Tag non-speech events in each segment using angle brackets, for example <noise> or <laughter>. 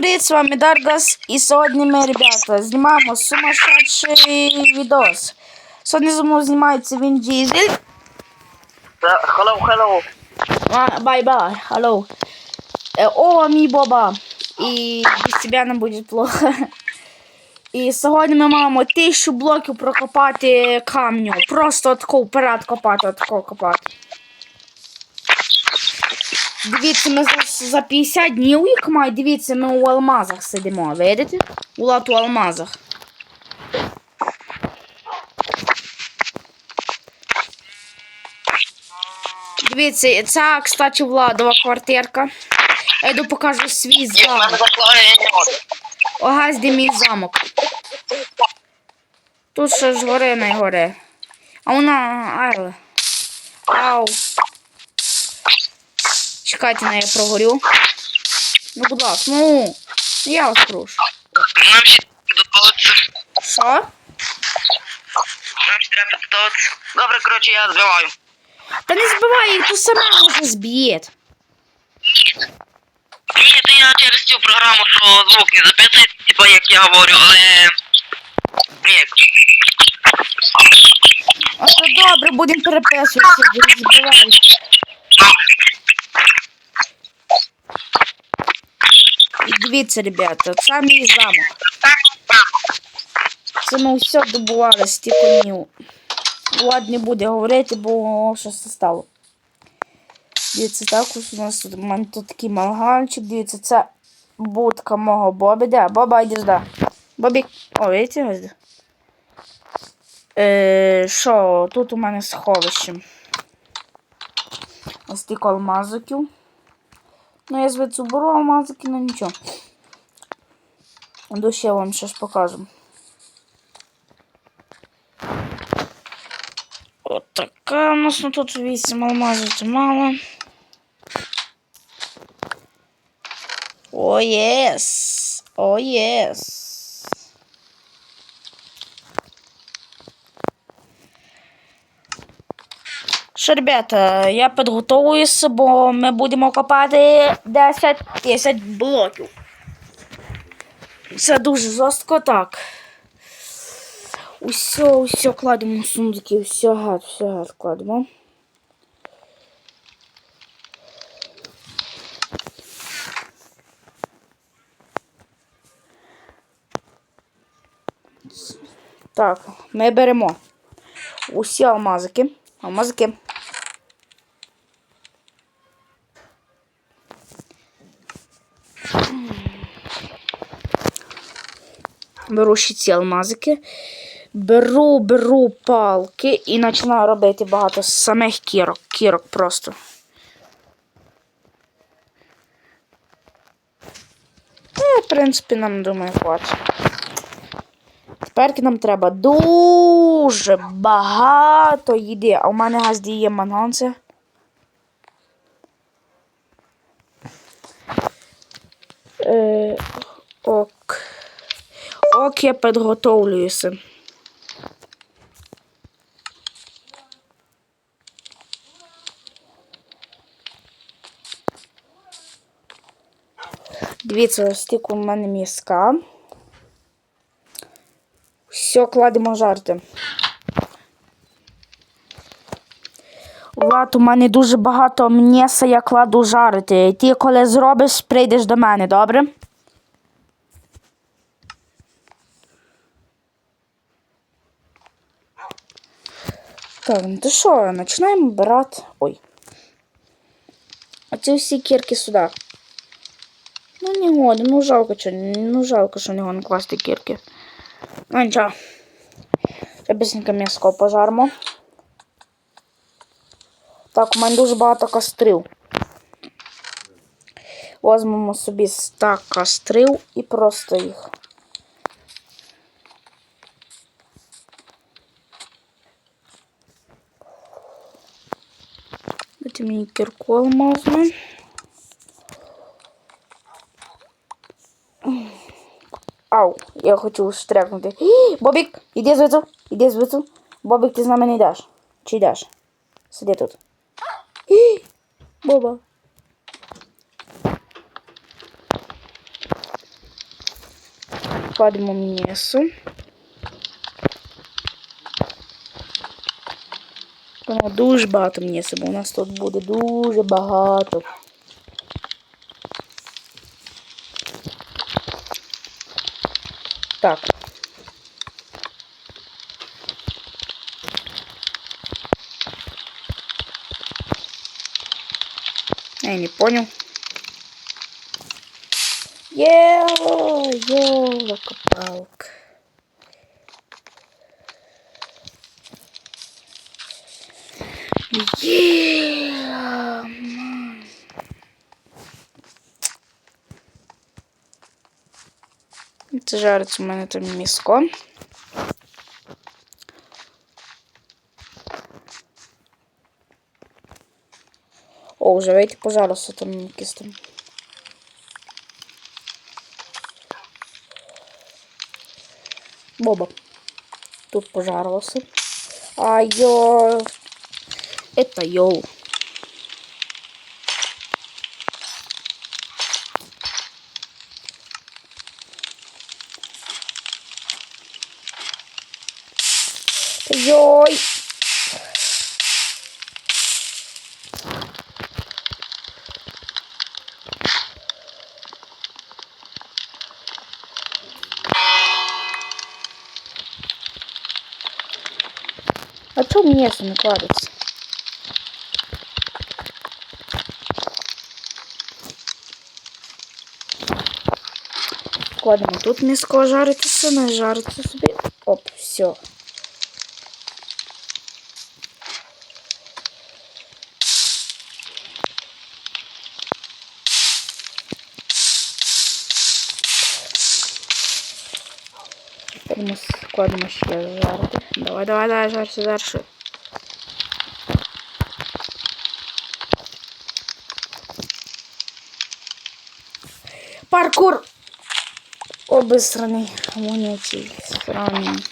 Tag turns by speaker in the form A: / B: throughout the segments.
A: привіт, з вами Даргас. І сьогодні ми, ребята, знімаємо сумасшедший відос. Сьогодні зі мною знімається Він Дізель.
B: Hello, hello.
A: Бай-бай, hello. Э, О, мій Боба. І без тебе нам буде плохо. <laughs> І сьогодні ми маємо тисячу блоків прокопати камню. Просто отако вперед копати, отако копати. Дивіться, ми за, за 50 днів їх має, дивіться, ми у алмазах сидимо, видите? У лату алмазах. Дивіться, це, кстати, Владова квартирка. Я йду покажу свій замок. Ога, де мій замок. Тут ще ж гори не гори. А вона. Ау. Чекайте, на я прогорю. Ну, будь ласка, ну. Я вас прошу.
B: Нам ще підготуватися.
A: Що?
B: Нам ще треба підготуватися. Добре, коротше, я збиваю.
A: Та не збивай їх, то саме може зб'є.
B: Ні, то я через цю програму, що звук не записується, типу, як я говорю, але... Ні.
A: А то добре, будемо переписуватися, збивай. І дивіться, ребята, це мій замок. Це ми все добували стільки днів. Влад не буде говорити, бо щось стало. Дивіться, також у нас тут, у мене тут такий мангальчик. Дивіться, це будка мого Бобі. Де? Боба, йди сюди. Бобік. О, видите, ось де. Е, що, тут у мене сховище. Ось тільки алмазиків. Ну, я звідси беру алмазики, ну нічого. Іду ще вам щось покажу. От така у нас ну, тут 8 алмазів, це мало. О, єс! О, єс! Що, ребята, я підготовуюся, бо ми будемо копати 10 10 блоків. Це дуже жорстко так. Усе, усе кладемо в сундуки, все гад, все гад кладемо. Так, ми беремо усі алмазики. Алмазики. Беру ще ці алмазики. Беру, беру палки і починаю робити багато самих кірок. Кірок просто. Ну, в принципі, нам думаю, хватить. Тепер нам треба дуже багато їди. А у мене газді є манганці. Е, ок. Ок, я підготовлююся. Дивіться, ось у мене міска. Все, кладемо жарти. Влад, у мене дуже багато м'яса я кладу жарити. Ти коли зробиш, прийдеш до мене, добре? Так, ну то що, починаємо брати. Ой. Оці всі кірки сюди. Ну не годен, ну жалко, що, ну жалко, що не класти кірки. Ну нічого. Бисенько м'яско пожармо. Так, у мене дуже багато кастрил. Возьмемо собі стак кастрил і просто їх. Дайте мені кірку алмазну. Ау, я хочу штрекнути. Ій, Бобік, іди звідси, іди звідси. Бобік, ти з нами не йдеш. Чи йдеш? Сиди тут. Боба. кладемо м'ясо. Воно дуже багато м'яса, бо у нас тут буде дуже багато. Так. Я не понял. Ело, елка-палка. Є. Це жариться у мене там міско. О, вже вийти пожалуйста, там якісь там. Боба. Тут пожарился. А йо. Это йоу. Йой. А чому м'ясо не кладеться? Кладемо тут м'яско жаритися, не жариться собі. Оп, все. Ми складемо ще жарити. Давай, давай, давай, жарся, жарся. Паркур! Обисраний, вонючий, сраний.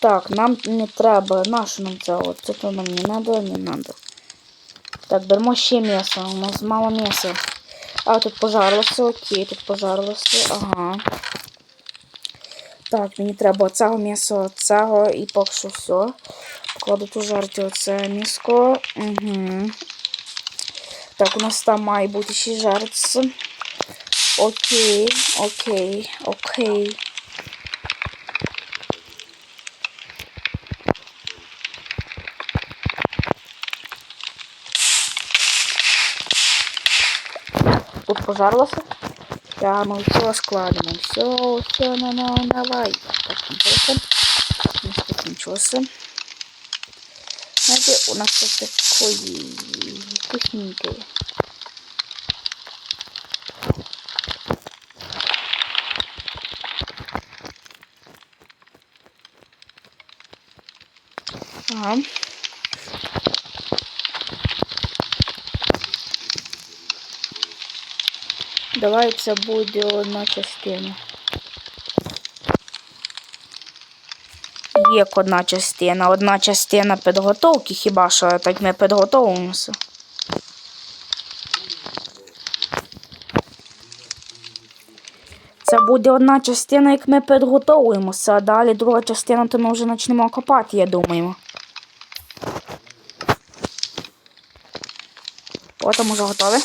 A: Так, нам не треба. Нащо нам це? От це то нам не надо, не надо. Так, беремо ще м'ясо. У нас мало м'яса. А, тут пожарилося, окей, тут пожарилося, ага. Так, мені треба оцього м'ясо, цього і поки що все. Покладу тут жарити оце м'яско. Угу. Так, у нас там має бути ще жариться. Окей, окей, окей. Тут пожарилося. Да, мы все складываем. Все, все, ну, ну, давай. Так, Тут ничего Знаете, у нас вот такой вкусненький. Ага. Давай це буде одна частина. Є одна частина. Одна частина підготовки, хіба що так ми підготовимося. Буде одна частина, як ми підготовуємося, а далі друга частина, то ми вже почнемо копати, я думаю. О, там уже готове.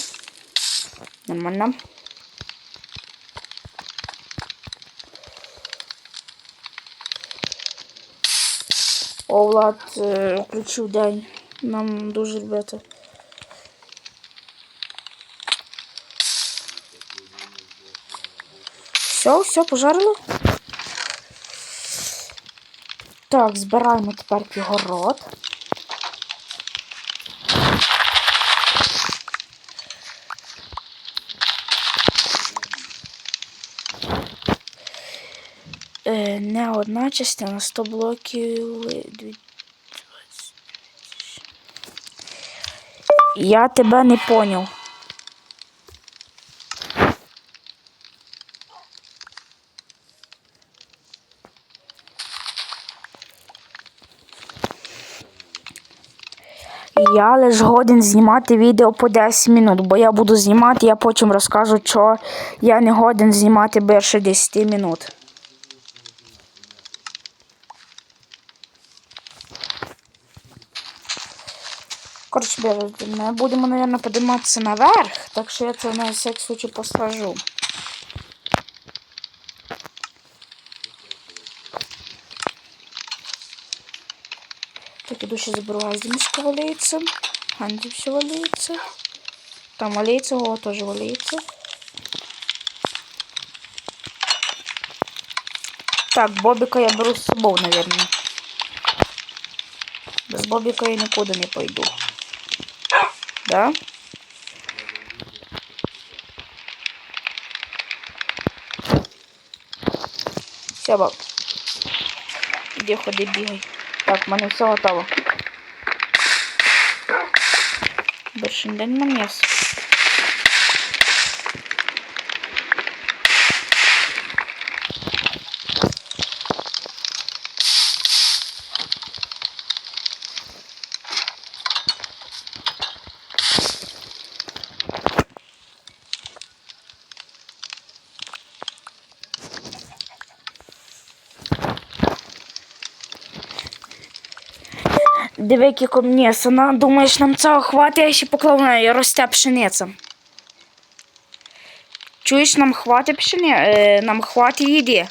A: Нормально. О, Влад, е, включив день. Нам дуже любити. Все, все, пожарило. Так, збираємо тепер кігород. Е, не одна частина, 100 блоків. Я тебе не поняв. Я лиш годен знімати відео по 10 минут, бо я буду знімати, я потім розкажу, що я не годен знімати більше 10 минут. Коротше, ми будемо, мабуть, підійматися наверх, так що я це на всякий случай посажу. Иду сейчас заберу Аздимишка валяется. Анди все валяется. Там валяется, о, тоже валяется. Так, Бобика я беру с собой, наверное. Без Бобика я никуда не пойду. Да? Все, баб. Іди ходи, бігай. Так, в мене все готово. Більше день на м'яса. Диви, які м'ясо. На, думаєш, нам цього хватить, я ще поклав на неї, росте пшениця. Чуєш, нам хватить пшені... Е, нам хватить їди.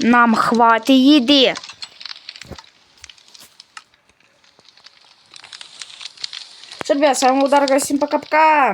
A: Нам хватить їди. Ребят, с вами был Дарга, всем пока-пока.